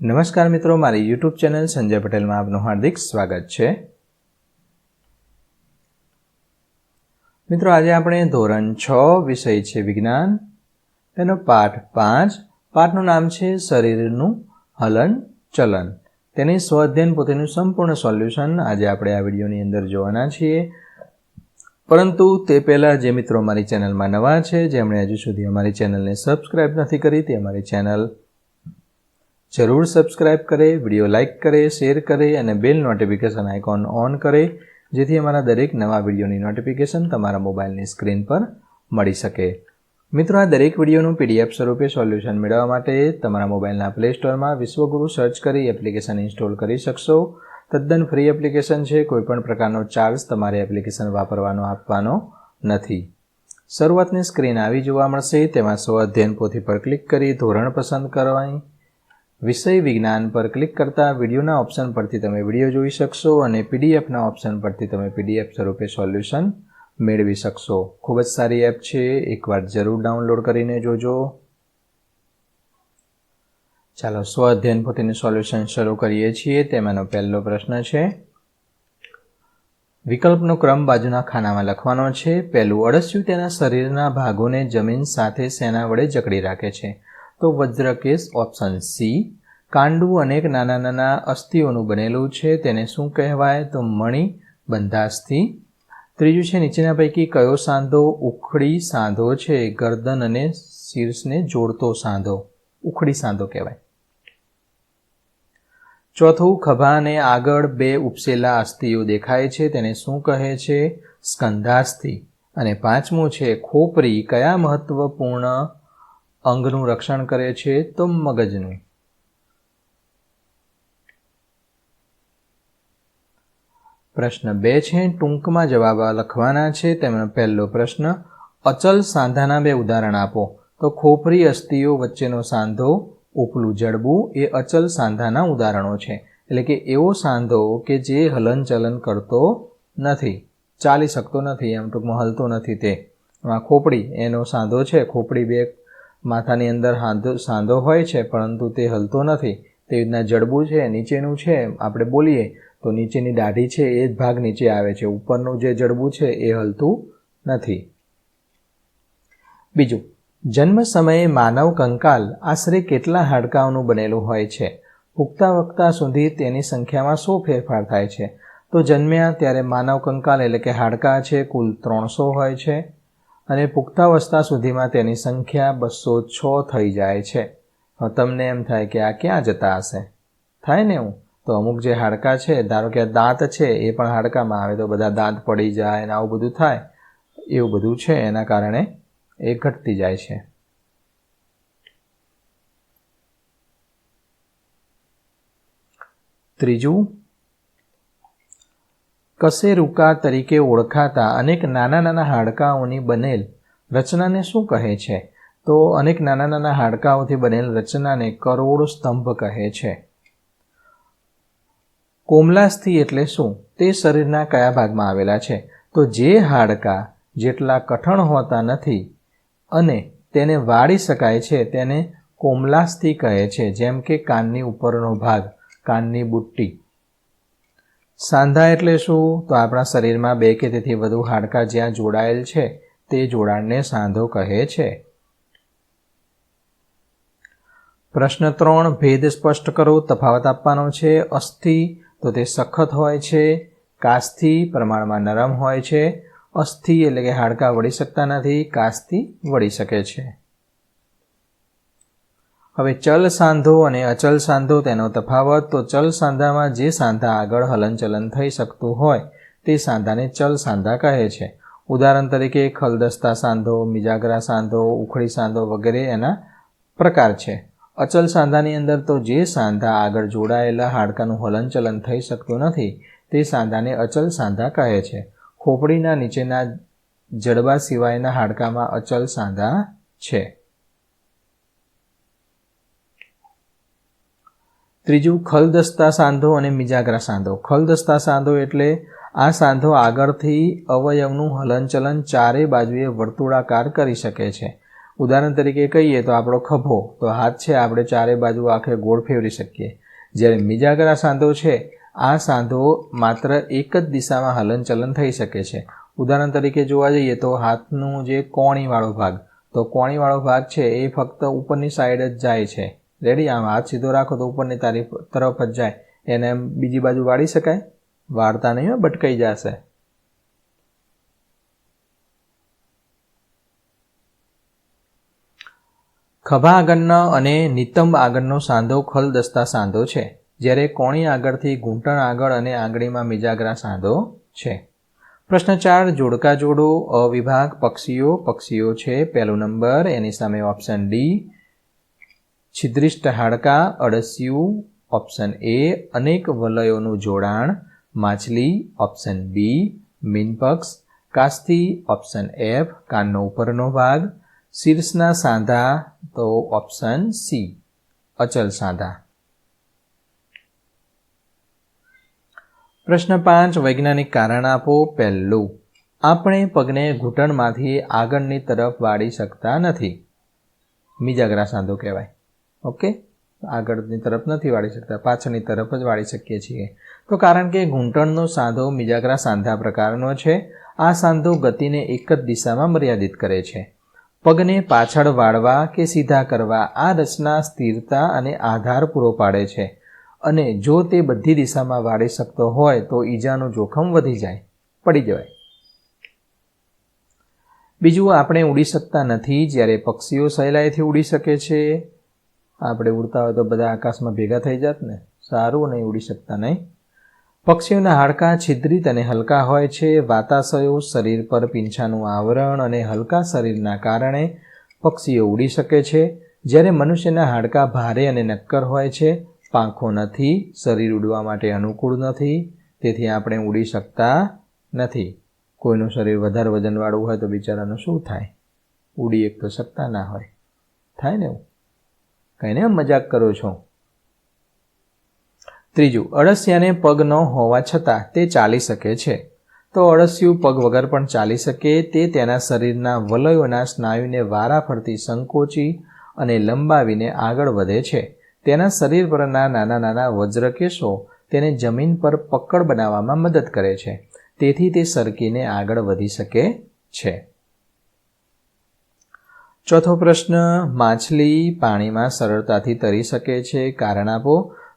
નમસ્કાર મિત્રો, મારી યુટ્યુબ ચેનલ સંજય પટેલમાં આપનું હાર્દિક સ્વાગત છે. મિત્રો, આજે આપણે ધોરણ છ, વિષય છે વિજ્ઞાન. તેનો પાઠ પાંચ. પાઠનું નામ છે શરીરનું હલન ચલન. તેની સ્વઅધ્યયન પોતેનું સંપૂર્ણ સોલ્યુશન આજે આપણે આ વિડીયોની અંદર જોવાના છીએ. પરંતુ તે પહેલાં જે મિત્રો મારી ચેનલમાં નવા છે, જેમણે હજુ સુધી અમારી ચેનલને સબસ્ક્રાઈબ નથી કરી, તે અમારી ચેનલ જરૂર સબસ્ક્રાઇબ કરે વીડિયો લાઇક કરે શેર કરે અને બેલ નોટિફિકેશન આઇકોન ઓન કરે, જેથી અમારા દરેક નવા વિડીયોની નોટિફિકેશન તમારા મોબાઈલની સ્ક્રીન પર મળી શકે. મિત્રો, આ દરેક વિડીયોનું પીડીએફ સ્વરૂપે સોલ્યુશન મેળવવા માટે તમારા મોબાઈલના પ્લે સ્ટોરમાં વિશ્વગુરુ સર્ચ કરી એપ્લિકેશન ઇન્સ્ટોલ કરી શકશો. તદ્દન ફ્રી એપ્લિકેશન છે કોઈપણ પ્રકારનો ચાર્જ તમારે એપ્લિકેશન વાપરવાનો, આપવાનો નથી. શરૂઆતની સ્ક્રીન આવી જોવા મળશે, તેમાં સ્વ અધ્યયન પોથી પર ક્લિક કરી ધોરણ પસંદ કરવાની વિષય વિજ્ઞાન પર ક્લિક કરતાં વિડીયોના ઓપ્શન પરથી તમે વીડિયો જોઈ શકશો અને પીડીએફના ઓપ્શન પરથી તમે પીડીએફ સ્વરૂપે સોલ્યુશન મેળવી શકશો. ખૂબ જ સારી એપ છે. એકવાર જરૂર ડાઉનલોડ કરીને જોજો. ચાલો, સ્વ અધ્યયન પોતેનું સોલ્યુશન શરૂ કરીએ છીએ. તેમાંનો પહેલો પ્રશ્ન છે, વિકલ્પનો ક્રમ બાજુના ખાનામાં લખવાનો છે. પહેલું, અળસિયું તેના શરીરના ભાગોને જમીન સાથે સેના વડે જકડી રાખે છે. તો વજ્રકેશ ઓપ્શન સી કાંડું અનેક નાના નાના અસ્થિઓનું બનેલું છે, તેને શું કહેવાય? તો મણી, બંધાસ્થિ. ત્રીજું છે, નીચેના પૈકી કયો સાંધો ઉખડી સાંધો છે? ગરદન અને શીર્ષને જોડતો સાંધો. ઉખડી સાંધો કહેવાય. ચોથું, ખભાને આગળ બે ઉપસેલા અસ્થિઓ દેખાય છે, તેને શું કહે છે? સ્કંધાસ્થિ. અને પાંચમું છે, ખોપરી કયા મહત્વપૂર્ણ અંગનું રક્ષણ કરે છે તો મગજનું. પ્રશ્ન બે છે, ટૂંકમાં જવાબ લખવાના છે. તેમનો પહેલો પ્રશ્ન, અચલ સાંધાના બે ઉદાહરણ આપો. તો ખોપરી અસ્થિઓ વચ્ચેનો સાંધો, ઉપલું જડબું, એ અચલ સાંધાના ઉદાહરણો છે. એટલે કે એવો સાંધો કે જે હલનચલન કરતો નથી, ચાલી શકતો નથી, એમ ટૂંકમાં હલતો નથી તે. ખોપડી, એનો સાંધો છે, ખોપડી બે માથાની અંદર હાંધો સાંધો હોય છે, પરંતુ તે હલતો નથી. તે રીતના જડબું છે, નીચેનું છે આપણે બોલીએ, તો નીચેની દાઢી છે એ જ ભાગ નીચે આવે છે. ઉપરનું જે જડબું છે એ હલતું નથી. બીજું, જન્મ સમયે માનવ કંકાલ આશરે કેટલા હાડકાઓનું બનેલું હોય છે? પુખ્તા વખતા સુધી તેની સંખ્યામાં શું ફેરફાર થાય છે. તો જન્મ્યા ત્યારે માનવ કંકાલ એટલે કે હાડકાં છે, કુલ ત્રણસો હોય છે. અને પુખ્તાવસ્થા સુધીમાં તેની સંખ્યા બસો છ થઈ જાય છે. તમને એમ થાય કે આ ક્યાં જતા હશે? થાય ને એવું? તો અમુક જે હાડકાં છે, ધારો કે દાંત છે, એ પણ હાડકામાં આવે તો બધા દાંત પડી જાય અને આવું બધું થાય. એવું બધું છે, એના કારણે એ ઘટતી જાય છે. ત્રીજું કશેરુકા તરીકે ઓળખાતા અનેક નાના નાના હાડકાઓની બનેલ રચનાને શું કહે છે? તો અનેક નાના નાના હાડકાઓથી બનેલ રચનાને કરોડ સ્તંભ કહે છે. કોમલાસ્થિ એટલે શું? તે શરીરના કયા ભાગમાં આવેલા છે? તો જે હાડકા જેટલા કઠણ હોતા નથી અને તેને વાળી શકાય છે, તેને કોમલાસ્થિ કહે છે, જેમ કે કાનની ઉપરનો ભાગ, કાનની બુટ્ટી. સાંધા એટલે શું? તો આપણા શરીરમાં બે કે તેથી વધુ હાડકાં જ્યાં જોડાયેલ છે, તે જોડાણને સાંધો કહે છે. પ્રશ્ન ત્રણ, ભેદ સ્પષ્ટ કરો, તફાવત આપવાનો છે. અસ્થિ, તો તે સખત હોય છે. કાસ્થિ, પ્રમાણમાં નરમ હોય છે. અસ્થિ એટલે કે હાડકાં વળી શકતા નથી, કાસ્થિ વળી શકે છે. હવે ચલ સાંધો અને અચલ સાંધો તેનો તફાવત, તો ચલ સાંધામાં જે સાંધા આગળ હલનચલન થઈ શકતું હોય, તે સાંધાને ચલ સાંધા કહે છે. ઉદાહરણ તરીકે ખલદસ્તા સાંધો, મિજાગરા સાંધો, ઉખડી સાંધો વગેરે એના પ્રકાર છે. અચલ સાંધાની અંદર તો જે સાંધા આગળ જોડાયેલા હાડકાનું હલનચલન થઈ શકતું નથી, તે સાંધાને અચલ સાંધા કહે છે. ખોપડીના નીચેના જડબા સિવાયના હાડકામાં અચલ સાંધા છે. ત્રીજું, ખલદસ્તા સાંધો અને મિજાગરા સાંધો. ખલદસ્તા સાંધો એટલે આ સાંધો આગળથી અવયવનું હલનચલન ચારે બાજુએ વર્તુળાકાર કરી શકે છે. ઉદાહરણ તરીકે કહીએ તો આપણો ખભો. તો હાથ છે, આપણે ચારે બાજુ આખે ગોળ ફેરવી શકીએ. જ્યારે મિજાગરા સાંધો છે, આ સાંધો માત્ર એક જ દિશામાં હલનચલન થઈ શકે છે. ઉદાહરણ તરીકે જોવા જઈએ તો હાથનું જે કોણીવાળો ભાગ. તો કોણીવાળો ભાગ છે, એ ફક્ત ઉપરની સાઈડ જ જાય છે. રેડી આમ હાથ સીધો રાખો તો ઉપરની તારી તરફ જ જાય. એને એમ બીજી બાજુ વાળી શકાય? વાળતા નહીં બટકાઈ જશે. ખભા આગળનો અને નિતંબ આગળનો સાંધો ખલદસ્તા સાંધો છે. જ્યારે કોણી આગળથી ઘૂંટણ આગળ અને આંગળીમાં મિજાગરા સાંધો છે. પ્રશ્ન ચાર, જોડકા જોડો, અવિભાગ, પક્ષીઓ પક્ષીઓ છે, પહેલો નંબર, એની સામે ઓપ્શન ડી છિદ્રિષ્ટ હાડકા, અળસિયું ઓપ્શન એ અનેક વલયોનું જોડાણ, માછલી ઓપ્શન બી મીનપક્ષ કાસ્તી ઓપ્શન એફ કાનનો ઉપરનો ભાગ, શીર્ષના સાંધા, તો ઓપ્શન સી અચલ સાંધા. પ્રશ્ન પાંચ, વૈજ્ઞાનિક કારણ આપો, પહેલું, આપણે પગને ઘૂંટણમાંથી આગળની તરફ વાળી શકતા નથી. મિજાગરા સાંધો કહેવાય. ઓકે? આગળની તરફ નથી વાળી શકતા, પાછળની તરફ જ વાળી શકીએ છીએ. તો કારણ કે ઘૂંટણનો સાંધો મિજાગરા સાંધા પ્રકારનો છે, આ સાંધો ગતિને એક જ દિશામાં મર્યાદિત કરે છે. પગને પાછળ વાળવા કે સીધા કરવા આ રચના સ્થિરતા અને આધાર પૂરો પાડે છે. અને જો તે બધી દિશામાં વાળી શકતો હોય તો ઈજાનું જોખમ વધી જાય. પડી જવાય. બીજું, આપણે ઉડી શકતા નથી જ્યારે પક્ષીઓ સહેલાઈથી ઉડી શકે છે. આપણે ઉડતા હોય તો બધા આકાશમાં ભેગા થઈ જાત ને. સારું નહીં ઉડી શકતા નહીં. પક્ષીઓના હાડકાં છિદ્રિત અને હલકા હોય છે. વાતાશયો શરીર પર પીંછાનું આવરણ અને હલકા શરીરના કારણે પક્ષીઓ ઉડી શકે છે. જ્યારે મનુષ્યના હાડકાં ભારે અને નક્કર હોય છે, પાંખો નથી, શરીર ઉડવા માટે અનુકૂળ નથી, તેથી આપણે ઉડી શકતા નથી. કોઈનું શરીર વધારે વજનવાળું હોય તો બિચારાનું શું થાય? ઉડી એક તો શકતા ના હોય. થાય ને એવું? કંઈ મજાક કરો છો. ત્રીજું, અળસિયાને પગ ન હોવા છતાં તે ચાલી શકે છે. તો અળસિયું પગ વગર પણ ચાલી શકે, તે તેના શરીરના વલયોના સ્નાયુને વારા ફરતી સંકોચી અને લંબાવીને આગળ વધે છે. તેના શરીર પરના નાના નાના વજ્રકેશો તેને જમીન પર પકડ બનાવવામાં મદદ કરે છે. તેથી તે સરકીને આગળ વધી શકે છે. ચોથો પ્રશ્ન, માછલી પાણીમાં સરળતાથી તરી શકે છે, કારણ આપો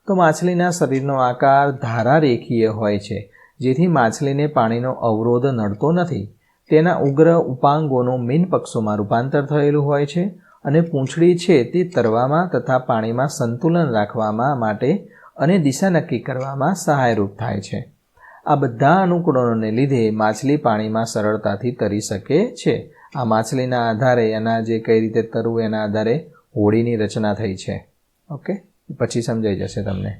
તો માછલીના શરીરનો આકાર ધારા રેખીય હોય છે, જેથી માછલીને પાણીનો અવરોધ નડતો નથી. તેના ઉગ્ર ઉપાંગોનું મીન પક્ષોમાં રૂપાંતર થયેલું હોય છે અને પૂંછડી છે તે તરવામાં તથા પાણીમાં સંતુલન રાખવામાં માટે અને દિશા નક્કી કરવામાં સહાયરૂપ થાય છે. આ બધા અનુકૂળનોને લીધે માછલી પાણીમાં સરળતાથી તરી શકે છે. આ માછલીના આધારે એના જે કઈ રીતે તરવું એના આધારે હોળીની રચના થઈ છે. ઓકે પછી સમજાઈ જશે તમને.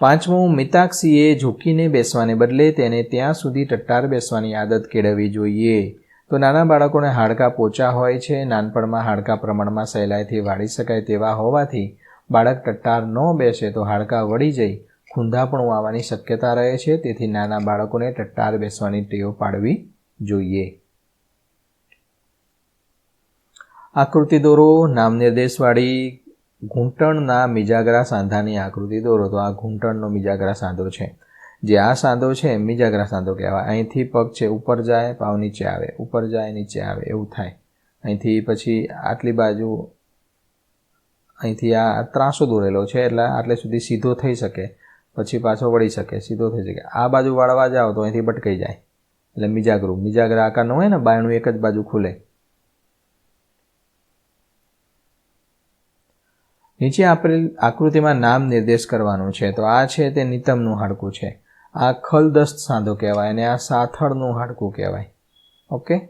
પાંચમું, મિતાક્ષીએ ઝૂકીને બેસવાને બદલે તેને ત્યાં સુધી ટટ્ટાર બેસવાની આદત કેળવવી જોઈએ. તો નાના બાળકોને હાડકાં પોચા હોય છે, નાનપણમાં હાડકાં પ્રમાણમાં સહેલાઈથી વાળી શકાય તેવા હોવાથી બાળક ટટ્ટાર ન બેસે તો હાડકાં વળી જઈ ખૂંધાપણું આવવાની શક્યતા રહે છે, તેથી નાના બાળકોને ટટ્ટાર બેસવાની ટેવ પાડવી જોઈએ. આકૃતિ દોરો, નામ નિર્દેશવાળી ઘૂંટણના મિજાગરા સાંધાની આકૃતિ દોરો. તો આ ઘૂંટણનો મિજાગરા સાંધો છે. જે આ સાંધો છે મિજાગરા સાંધો કહેવાય. અહીંથી પગ છે, ઉપર જાય, પાવ નીચે આવે. ઉપર જાય, નીચે આવે. એવું થાય. અહીંથી પછી આટલી બાજુ, અહીંથી આ ત્રાસો દોરેલો છે, એટલે આટલે સુધી સીધો થઈ શકે. પછી પાછો વળી શકે, સીધો થઈ શકે. આ બાજુ વાળવા જાઓ તો અહીંથી ભટકાઈ જાય. એટલે મિજાગરું. મિજાગરા આકારનું હોય ને, બાયણું એક જ બાજુ ખુલે. નીચે આપેલ આકૃતિમાં નામ નિર્દેશ કરવાનું છે. તો આ છે તે નિતમનું હાડકું છે. આ ખલદસ્ત સાંધો કહેવાય અને આ સાથળનું હાડકું કહેવાય. ઓકે?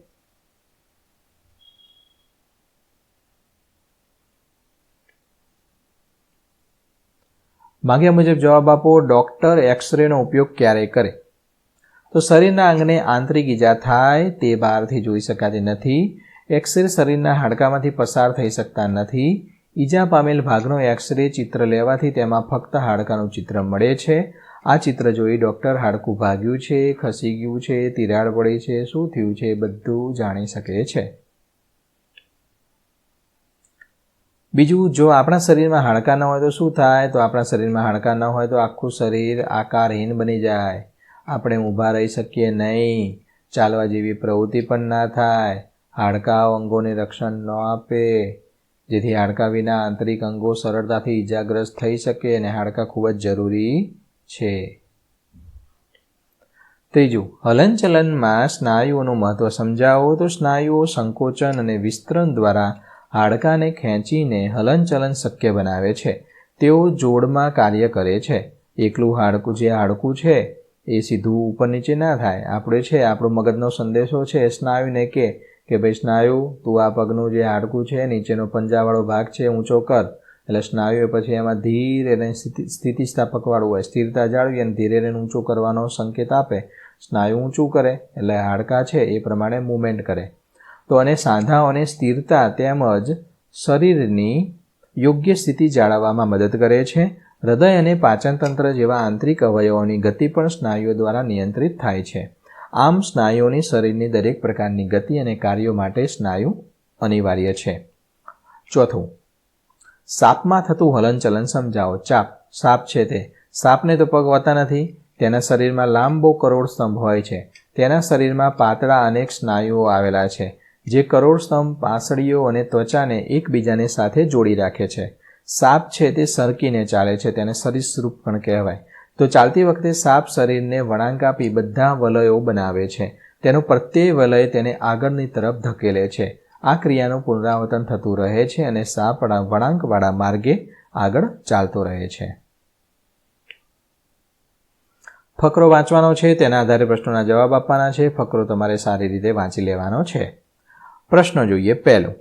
માગ્યા મુજબ જવાબ આપો, ડોક્ટર એક્સરેનો ઉપયોગ ક્યારે કરે? તો શરીરના અંગને આંતરિક ઈજા થાય તે બહારથી જોઈ શકાતી નથી. એક્સરે શરીરના હાડકામાંથી પસાર થઈ શકતા નથી. ઈજા પામેલ ભાગનો એક્સરે ચિત્ર લેવાથી તેમાં ફક્ત હાડકાનું ચિત્ર મળે છે. આ ચિત્ર જોઈ ડૉક્ટર હાડકું ભાગ્યું છે, ખસી ગયું છે, તિરાડ પડી છે, શું થયું છે બધું જાણી શકે છે. બીજું, જો આપણા શરીરમાં હાડકાં ન હોય તો શું થાય? તો આપણા શરીરમાં હાડકાં ન હોય તો આખું શરીર આકારહીન બની જાય. આપણે ઊભા રહી શકીએ નહીં. ચાલવા જેવી પ્રવૃત્તિ પણ ના થાય. હાડકાં અંગોને રક્ષણ ન આપે. જેથી હાડકાં વિના આંતરિક અંગો સરળતાથી ઈજાગ્રસ્ત થઈ શકે અને હાડકાં ખૂબ જ જરૂરી છે. ત્રીજું, હલનચલનમાં સ્નાયુઓનું મહત્ત્વ સમજાવો. તો સ્નાયુઓ સંકોચન અને વિસ્તરણ દ્વારા હાડકાને ખેંચીને હલનચલન શક્ય બનાવે છે. તેઓ જોડમાં કાર્ય કરે છે. એકલું હાડકું જે હાડકું છે, એ સીધું ઉપર નીચે ના થાય. આપણે છે, આપણો મગજનો સંદેશો છે સ્નાયુને કે કે ભાઈ સ્નાયુ, તું આ પગનું જે હાડકું છે, નીચેનો પંજાવાળો ભાગ છે, ઊંચો કર. એટલે સ્નાયુએ પછી એમાં ધીરે એને સ્થિતિસ્થાપકવાળું હોય. સ્થિરતા જાળવી અને ધીરે એને ઊંચું કરવાનો સંકેત આપે. સ્નાયુ ઊંચું કરે, એટલે હાડકાં છે એ પ્રમાણે મૂવમેન્ટ કરે. તો અને સાંધાઓને સ્થિરતા તેમજ શરીરની યોગ્ય સ્થિતિ જાળવવામાં મદદ કરે છે. હૃદય અને પાચનતંત્ર જેવા આંતરિક અવયવોની ગતિ પણ સ્નાયુઓ દ્વારા નિયંત્રિત થાય છે. આમ સ્નાયુઓની શરીરની દરેક પ્રકારની ગતિ અને કાર્યો માટે સ્નાયુ અનિવાર્ય છે. ચોથું, સાપમાં થતું હલનચલન સમજાવો. ચાપ, સાપ છે તે. સાપને તો પગ હોતા નથી. તેના શરીરમાં લાંબો કરોડ સ્તંભ હોય છે. તેના શરીરમાં પાતળા અનેક સ્નાયુઓ આવેલા છે, જે કરોડ સ્તંભ, પાંસળીઓ અને ત્વચાને એકબીજાને સાથે જોડી રાખે છે. સાપ છે તે સરકીને ચાલે છે, તેને સરીસૃપ પણ કહેવાય. તો ચાલતી વખતે સાપ શરીરને વળાંક આપી બધા વલયો બનાવે છે. તેનું પ્રત્યેય વલય તેને આગળની તરફ ધકેલે છે. આ ક્રિયાનું પુનરાવર્તન થતું રહે છે અને સાપ વળાંકવાળા માર્ગે આગળ ચાલતો રહે છે. ફકરો વાંચવાનો છે, તેના આધારે પ્રશ્નોના જવાબ આપવાના છે. ફકરો તમારે સારી રીતે વાંચી લેવાનો છે. પ્રશ્નો જોઈએ પહેલો.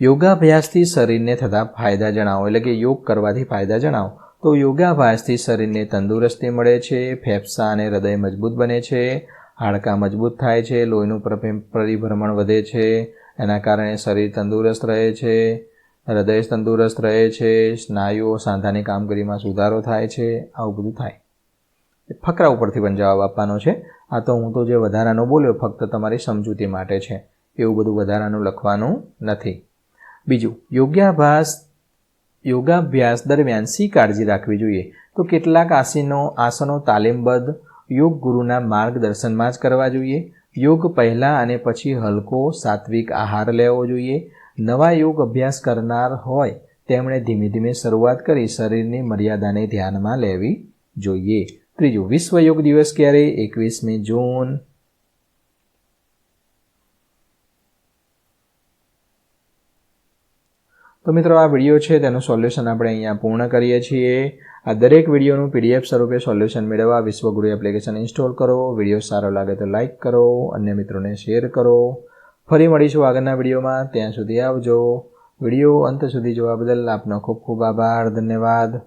યોગાભ્યાસથી શરીરને થતા ફાયદા જણાવો, એટલે કે યોગ કરવાથી ફાયદા જણાવો. તો યોગાભ્યાસથી શરીરને તંદુરસ્તી મળે છે, ફેફસા અને હૃદય મજબૂત બને છે, હાડકાં મજબૂત થાય છે, લોહીનું પરિભ્રમણ વધે છે, એના કારણે શરીર તંદુરસ્ત રહે છે, હૃદય તંદુરસ્ત રહે છે, સ્નાયુઓ, સાંધાની કામગીરીમાં સુધારો થાય છે, આવું બધું થાય. ફકરા ઉપરથી પણ જવાબ આપવાનો છે. આ તો હું તો જે વધારાનો બોલ્યો ફક્ત તમારી સમજૂતી માટે છે. એવું બધું વધારાનું લખવાનું નથી. બીજું યોગાભ્યાસ યોગાભ્યાસ દરમિયાન શી કાળજી રાખવી જોઈએ? તો કેટલાક આસનો આસનો તાલીમબદ્ધ યોગ ગુરુના માર્ગદર્શનમાં જ કરવા જોઈએ. યોગ પહેલાં અને પછી હલકો સાત્વિક આહાર લેવો જોઈએ. નવા યોગ અભ્યાસ કરનાર હોય તેમણે ધીમે ધીમે શરૂઆત કરી શરીરની મર્યાદાને ધ્યાનમાં લેવી જોઈએ. ત્રીજું, વિશ્વ યોગ દિવસ ક્યારે? એકવીસમી જૂન તો મિત્રો આ વીડિયો છે, તેનું સોલ્યુશન આપણે અહીંયા પૂર્ણ કરીએ છીએ. આ દરેક વિડીયોનું પીડીએફ સ્વરૂપે સોલ્યુશન મેળવવા વિશ્વગુરુ એપ્લિકેશન ઇન્સ્ટોલ કરો. વીડિયો સારો લાગે તો લાઇક કરો, અન્ય મિત્રોને શેર કરો. ફરી મળીશું આગળના વિડીયોમાં ત્યાં સુધી આવજો. વીડિયો અંત સુધી જોવા બદલ આપનો ખૂબ ખૂબ આભાર. ધન્યવાદ.